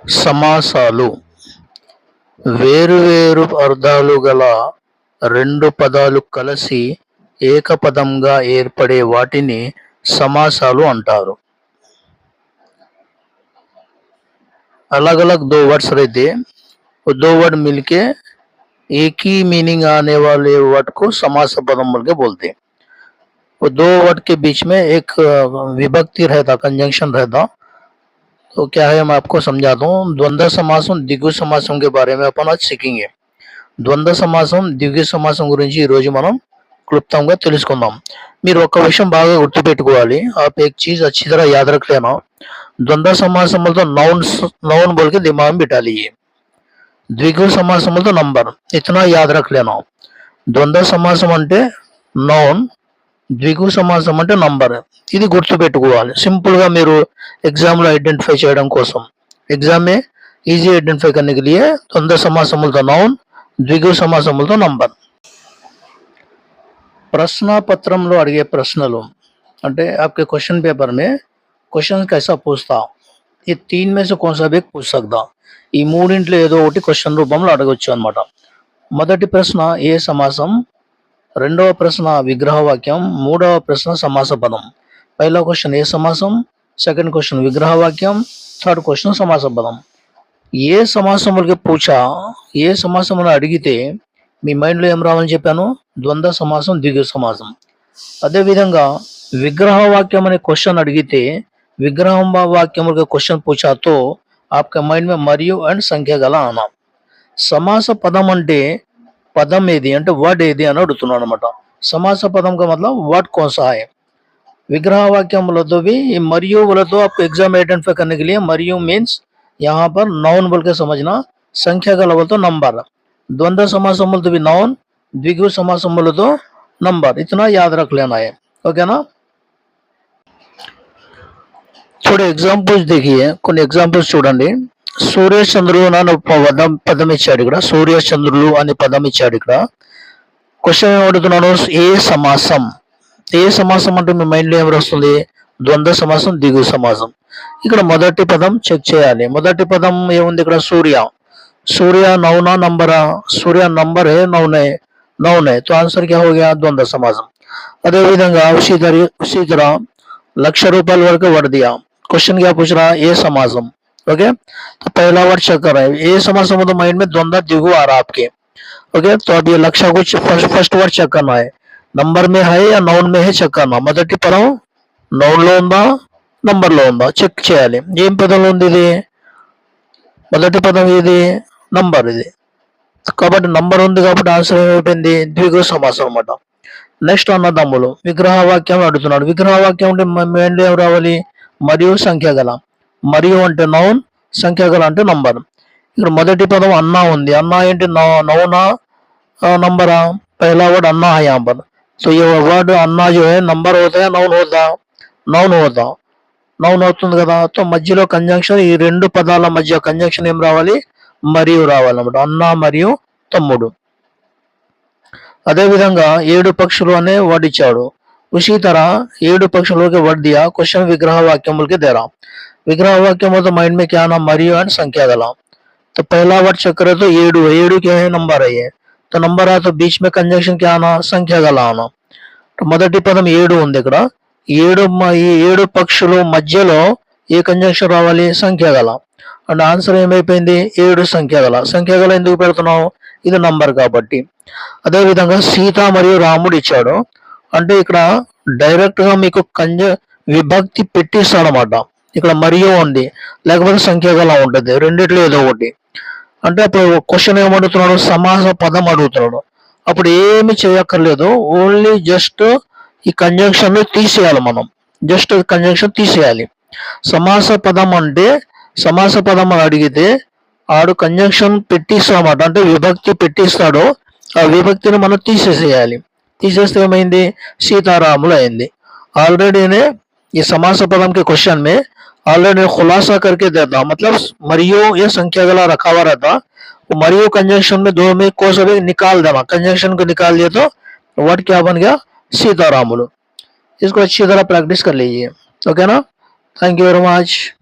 సమాసాలు వేరువేరు అర్థాలు గల రెండు పదాలు కలిసి ఏకపదంగా ఏర్పడే వాటిని సమాసాలు అంటారు अलग अलग दो वर्ड्स रहते हैं वो दो वर्ड मिलके एक ही मीनिंग आने वाले वर्ड को समास पदम बोल के बोलते हैं वो दो वर्ड के बीच में एक अ, विभक्ति रहता कंजंक्शन रहता तो क्या है मैं आपको समझा दूँ द्वंद्व సమాసం దిగు సమాసం के बारे में अपन आज सीखेंगे। ద్వంద్వ సమాసం దిగు సమాసం గురించి ఈ రోజు మనం క్లుప్తంగా తెలుసుకుందాం। మీరు ఒక విషయం బాగా గుర్తుపెట్టుకోవాలి. आप एक चीज अच्छी तरह याद रख लेना। ద్వంద్వ సమాసములతో నౌన్ నౌన్ बोल के दिमाग में बिठा लीजिए। ద్విగు సమాసములతో నంబర్ ఇతనా యాద్ రఖ్ లేనా ద్వంద్వ సమాసం అంటే నౌన్ ద్విగు సమాసం అంటే నంబర్ ఇది గుర్తుపెట్టుకోవాలి సింపుల్ గా మీరు ఎగ్జామ్ లో ఐడెంటిఫై చేయడం కోసం ఎగ్జామ్ में ఈజీ ఐడెంటిఫై करने के लिए ద్వంద్వ సమాసములతో నౌన్ ద్విగు సమాసములతో నంబర్ ప్రశ్నాపత్రంలో అడిగే ప్రశ్నలు అంటే आपके क्वेश्चन पेपर में क्वेश्चन कैसा पूछता ये तीन में से कौन सा भी एक पूछ सकता ఈ మూడింట్లో ఏదో ఒకటి క్వశ్చన్ రూపంలో అడగొచ్చు అన్నమాట మొదటి ప్రశ్న ఏ సమాసం రెండవ ప్రశ్న విగ్రహ వాక్యం మూడవ ప్రశ్న సమాస పదం పైల క్వశ్చన్ ఏ సమాసం? సెకండ్ క్వశ్చన్ విగ్రహ వాక్యం థర్డ్ క్వశ్చన్ సమాస పదం ఏ సమాసములకి పూచ? ఏ సమాసమును అడిగితే మీ మైండ్లో ఏం రావాలని చెప్పాను? ద్వంద్వ సమాసం ద్విగు సమాసం. అదేవిధంగా విగ్రహ వాక్యం అనే క్వశ్చన్ అడిగితే విగ్రహం వాక్యములకి క్వశ్చన్ పూచాతో ఆప్క మైండ్ మే మరియు అండ్ సంఖ్య గల ఆనా సమాస పదం అంటే పదం ఏది అంటే వర్డ్ ఏది అని అడుగుతున్నాడు అనమాట సమాస పదం का मतलब वर्ड कौन सा है विग्रह वाक्य बोलते भी ये मरियो बोले तो आपको एग्जाम आइडेंटिफाई करने के लिए मरियो मीन्स यहाँ पर नाउन बोल के समझना संख्या का बोल तो नंबर द्वंद्व समास बोलते भी नाउन द्विगु समास बोले तो नंबर इतना याद रख लेना है ओके ना थोड़े एग्जांपल्स देखिए కొన్ని ఎగ్జాంపుల్స్ చూడండి సూర్యచంద్రుడు అని పదం పదం ఇచ్చాడు ఇక్కడ. సూర్యచంద్రులు అని పదం ఇచ్చాడు ఇక్కడ. క్వశ్చన్ ఏం అడుగుతున్నాను ఏ సమాసం? ఏ సమాసం అంటే మీ మైండ్లో ఏమి వస్తుంది ద్వంద్వ సమాసం దిగు సమాసం. ఇక్కడ మొదటి పదం చెక్ చేయాలి. మొదటి పదం ఏముంది ఇక్కడ? సూర్య. సూర్య నౌనా నంబరా? సూర్య నంబర్ హే నౌనే. నౌనే. తో ఆన్సర్ క్యా హో గయా ద్వంద్వ సమాసం. అదేవిధంగా ఉషీ తర ఉషీ లక్ష రూపాయల వరకు వరదియా. క్వశ్చన్ క్యా పుచ్చరా ఏ సమాసం? क्या पूछ रहा है ए समासम ओके तो पहला वर्ड चेक कर रहे हैं ए समासम तो माइंड में द्वंद्व द्विगु आ रहा है आपके ओके तो अब ये लक्ष्य कुछ फर्स्ट फर्स्ट वर्ड चेक करना है నంబర్ में है या నౌన్ में है చెక్ करना మొదటి పదం నౌన్ లో ఉందా నంబర్ లో ఉందా చెక్ చేయాలి ఏం పదంలో ఉంది ఇది మొదటి పదం ఏది నంబర్ ఇది కాబట్టి నంబర్ ఉంది కాబట్టి ఆన్సర్ ఏమైపోయింది ద్విగు సమాసం అన్నమాట నెక్స్ట్ అన్నదమ్ములు విగ్రహ వాక్యం అడుగుతున్నాడు విగ్రహ వాక్యం అంటే మైండ్ ఏం రావాలి మరియు సంఖ్య గల మరియు అంటే నౌన్ సంఖ్య గల అంటే నంబర్ ఇక్కడ మొదటి పదం అన్నా ఉంది అన్నా ఏంటి నౌ- నౌనా नंबर पहला वर्ड अन्ना है यहाँ पर तो ये वर्ड अन्ना जो है नंबर होता है నౌన్ होता నౌన్ होता నౌన్ అవుతుంది కదా సో మధ్యలో కంజంక్షన్ ఈ రెండు పదాల మధ్య కంజంక్షన్ ఏం రావాలి మరియు రావాలన్నమాట అన్న మరియు తమ్ముడు అదే విధంగా ఏడు పక్షులు అనే వర్డ్ ఇచ్చాడు उसी तरह ఏడు పక్షులకి వర్డ్ दिया क्वेश्चन विग्रह वाक्यमुल के दे रहा विग्रह वाक्य में तो माइंड में क्या आना మరియు एंड संख्या गला तो पहला वर्ड चेक करे तो ఏడు ఏడు क्या है नंबर है ये तो नंबर आ तो बीच में कंजंक्शन क्या आना సంఖ్య గల ఆనా तो మొదటి పదం ఏడు ఉంది ఇక్కడ ఏడు మ- ఈ ఏడు పక్షులు మధ్యలో ఏ కంజంక్షన్ రావాలి సంఖ్య గల అండ్ ఆన్సర్ ఏమైపోయింది ఏడు సంఖ్య గల సంఖ్య గల ఎందుకు పెడుతున్నావు ఇది నంబర్ కాబట్టి అదే విధంగా సీత మరియు రాముడు ఇచ్చాడు అంటే ఇక్కడ డైరెక్ట్ గా మీకు కంజ విభక్తి పెట్టిస్తాడు అనమాట ఇక్కడ మరియు ఉంది. లేకపోతే సంఖ్యాగలం ఉంటుంది. రెండిట్లో ఏదో ఒకటి. అంటే అప్పుడు క్వశ్చన్ ఏమడుగుతున్నాడు సమాస పదం అడుగుతున్నాడు. అప్పుడు ఏమి చేయక్కర్లేదు. ఓన్లీ జస్ట్ ఈ కంజంక్షన్ తీసేయాలి మనం. జస్ట్ కంజంక్షన్ తీసేయాలి. సమాస పదం అంటే సమాస పదం అని అడిగితే ఆడు కంజంక్షన్ పెట్టిస్తామాట అంటే విభక్తి పెట్టిస్తాడో. ఆ విభక్తిని మనం తీసేసేయాలి. తీసేస్తే ఏమైంది? సీతారాములు అయింది. ఆల్రెడీనే ఈ సమాస పదంకి క్వశ్చన్ మే क्वेश्चन ने ऑलरेडी खुलासा करके देता मतलब मरियो ये संख्या गला रखा हुआ रहता। तो मरियो कंजंक्शन में दो में को सब निकाल देना। कंजंक्शन को निकाल दिया तो वर्ड क्या बन गया? सीतारामुल इसको अच्छी तरह प्रैक्टिस कर लीजिए। ओके ना? Thank you very much